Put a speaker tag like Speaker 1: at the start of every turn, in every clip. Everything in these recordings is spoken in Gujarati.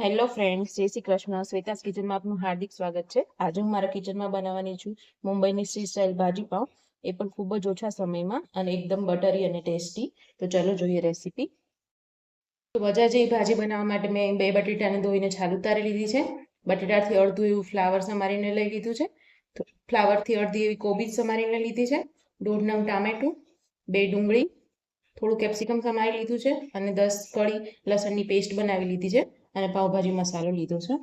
Speaker 1: હેલો ફ્રેન્ડ્સ જય શ્રી કૃષ્ણ. શ્વેતાસ કિચનમાં આપનું હાર્દિક સ્વાગત છે. આજે હું મારા કિચનમાં બનાવવાની છું મુંબઈની સ્ટ્રી સ્ટાઇલ ભાજી પાઉં. એ પણ ખૂબ જ ઓછા સમયમાં અને એકદમ બટરી અને ટેસ્ટી. તો ચાલો જોઈએ રેસીપી. તો બજાર જેવી ભાજી બનાવવા માટે મેં બે બટેટાને ધોઈને છાલ ઉતારી લીધી છે. બટેટાથી અડધું એવું ફ્લાવર સમારીને લઈ લીધું છે. તો ફ્લાવરથી અડધી એવી કોબીજ સમારીને લીધી છે. દોઢ નંગ ટામેટું, બે ડુંગળી, થોડું કેપ્સિકમ સમારી લીધું છે અને દસ કળી લસણની પેસ્ટ બનાવી લીધી છે. અને પાઉભાજી મસાલો લીધો છે.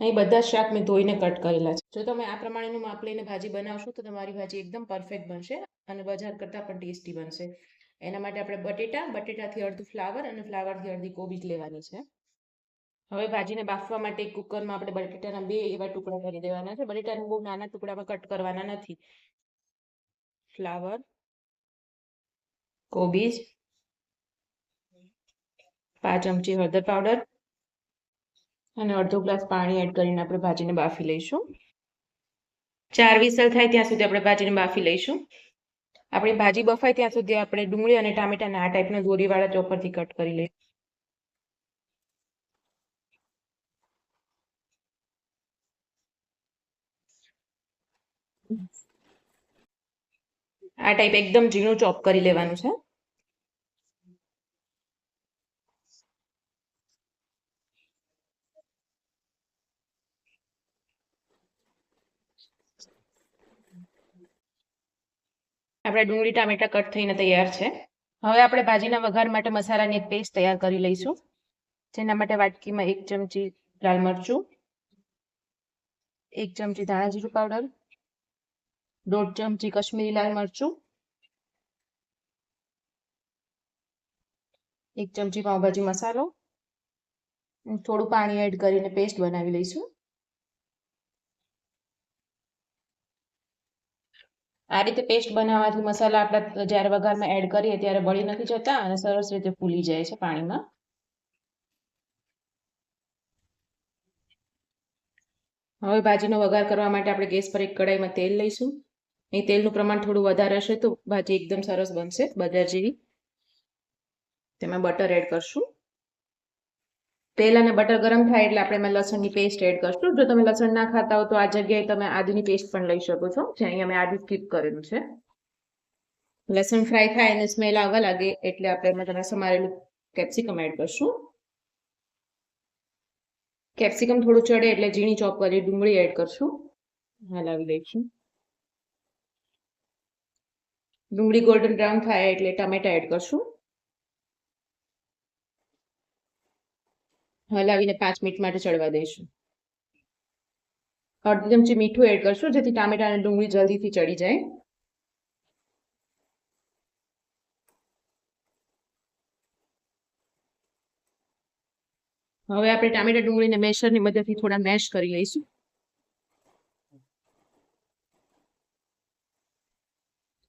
Speaker 1: અહીં બધા શાક મેં ધોઈને કટ કરેલા છે. જો તમે આ પ્રમાણેનું માપ લઈને ભાજી બનાવશો, તો તમારી ભાજી એકદમ પરફેક્ટ બનશે અને બજાર કરતાં પણ ટેસ્ટી બનશે. એના માટે આપણે બટેટા, બટેટાથી અડધું ફ્લાવર અને ફ્લાવરથી અડધી કોબીજ લેવાની છે. હવે ભાજીને બાફવા માટે કુકરમાં આપણે બટેટાના બે એવા ટુકડા કરી દેવાના છે. બટેટાને બહુ નાના ટુકડામાં કટ કરવાના નથી. ફ્લાવર, કોબીજ પાંચ ચમચી હળદર પાવડર અને અડધો ગ્લાસ પાણી એડ કરીને આપણે ભાજીને બાફી લઈશું. ચાર વિસલ થાય ત્યાં સુધી આપણે ભાજીને બાફી લઈશું. આપણી ભાજી બફાય ત્યાં સુધી આપણે ડુંગળી અને ટામેટાને આ ટાઈપના દોરીવાળા ચોપરથી કટ કરી લઈશું. આ ટાઈપ એકદમ ઝીણું ચોપ કરી લેવાનું છે. આપણા ડુંગળી ટામેટા કટ થઈને તૈયાર છે. હવે આપણે ભાજીના વઘાર માટે મસાલાની પેસ્ટ તૈયાર કરી લઈશું. જેના માટે વાટકીમાં એક ચમચી લાલ મરચું, એક ચમચી ધાણા જીરું પાવડર, દોઢ ચમચી કશ્મીરી લાલ મરચું, એક ચમચી પાઉંભાજી મસાલો, થોડું પાણી એડ કરીને પેસ્ટ બનાવી લઈશું. આ રીતે પેસ્ટ બનાવવાથી મસાલા આપણે જ્યારે વઘારમાં એડ કરીએ ત્યારે બળી નથી જતા અને સરસ રીતે ફૂલી જાય છે પાણીમાં. હવે ભાજીનો વઘાર કરવા માટે આપણે ગેસ પર એક કડાઈમાં તેલ લઈશું. એ તેલનું પ્રમાણ થોડું વધારે હશે તો ભાજી એકદમ સરસ બનશે બજાર જેવી. તેમાં બટર એડ કરશું. તેલ અને બટર ગરમ થાય એટલે આપણે એમાં લસણની પેસ્ટ એડ કરશું. જો તમે લસણ ના ખાતા હો તો આ જગ્યાએ તમે આદુની પેસ્ટ પણ લઈ શકો છો. જે અહીંયા મેં આદુ સ્કીપ કરેલું છે. લસણ ફ્રાય થાય અને સ્મેલ આવવા લાગે એટલે આપણે એમાં તમે સમારેલું કેપ્સિકમ એડ કરશું. કેપ્સિકમ થોડું ચડે એટલે ઝીણી ચોપ કરી ડુંગળી એડ કરશું. હલાવી દઈશું. ડુંગળી ગોલ્ડન બ્રાઉન થાય એટલે ટમેટા એડ કરશું. હલાવીને પાંચ મિનિટ માટે ચડવા દઈશું. અડધી ચમચી મીઠું એડ કરશું, જેથી ટામેટા અને ડુંગળી જલ્દીથી ચડી જાય. હવે આપણે ટામેટા ડુંગળીને મેશરની મદદથી થોડા મેશ કરી લઈશું.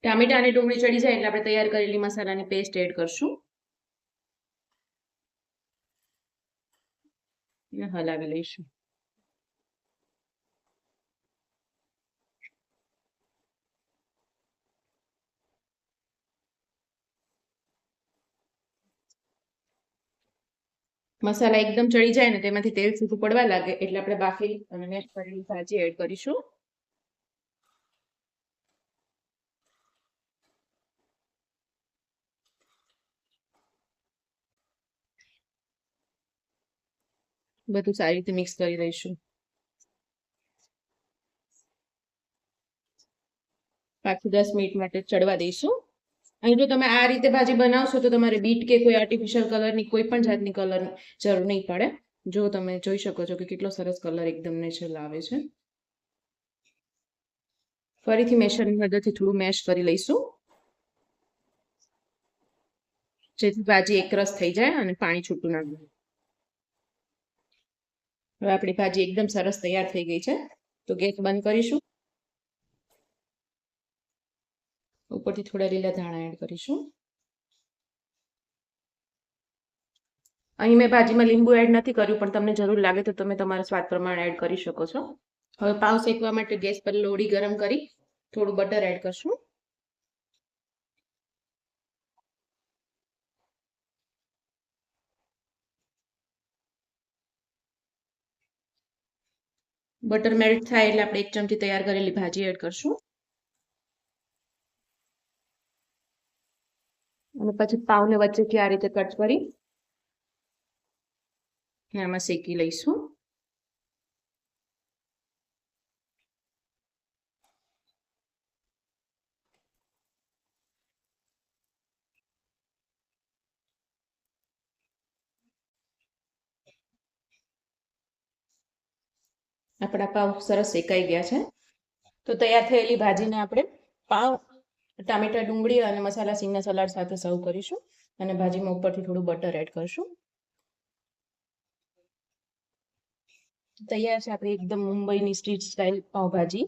Speaker 1: ટામેટા અને ડુંગળી ચડી જાય એટલે આપણે તૈયાર કરેલી મસાલાની પેસ્ટ એડ કરશું. હલાવી લઈશું મસાલા એકદમ ચડી જાય ને તેમાંથી તેલ છૂટું પડવા લાગે એટલે આપણે બાફી અને મેશ ભાજી એડ કરીશું. બધું સારી રીતે મિક્સ કરી લઈશું. પાછું દસ મિનિટ માટે ચડવા દઈશું. અહીં જો તમે આ રીતે ભાજી બનાવશો તો તમારે બીટ કે કોઈ આર્ટિફિશિયલ કલરની કોઈ પણ જાતની કલર જરૂર નહીં પડે. જો તમે જોઈ શકો છો કે કેટલો સરસ કલર એકદમ નેચરલ આવે છે. ફરીથી મેશરની મદદથી થોડું મેશ કરી લઈશું. જેથી ભાજી એકરસ થઈ જાય અને પાણી છૂટું ના જાય હવે આપણી ભાજી એકદમ સરસ તૈયાર થઈ ગઈ છે. તો ગેસ બંધ કરીશું. ઉપરથી થોડા લીલા ધાણા એડ કરીશું. અહીં મેં ભાજીમાં લીંબુ એડ નથી કર્યું, પણ તમને જરૂર લાગે તો તમે તમારા સ્વાદ પ્રમાણે એડ કરી શકો છો. હવે પાવ શેકવા માટે ગેસ પર લોડી ગરમ કરી થોડું બટર એડ કરશું. બટર મેલ્ટ થાય એટલે આપણે એક ચમચી તૈયાર કરેલી ભાજી એડ કરશું. અને પછી પાવને વચ્ચેથી આ રીતે કટ કરી એમાં શેકી લઈશું. આપણા પાઉં સરસ શેકાઈ ગયા છે. તો તૈયાર થયેલી ભાજીને આપણે પાઉં, ટામેટા ડુંગળી અને મસાલા સિંગના સલાડ સાથે સર્વ કરીશું અને ભાજીમાં ઉપરથી થોડું બટર એડ કરશું. તૈયાર છે આપણી એકદમ મુંબઈની સ્ટ્રીટ સ્ટાઇલ પાવભાજી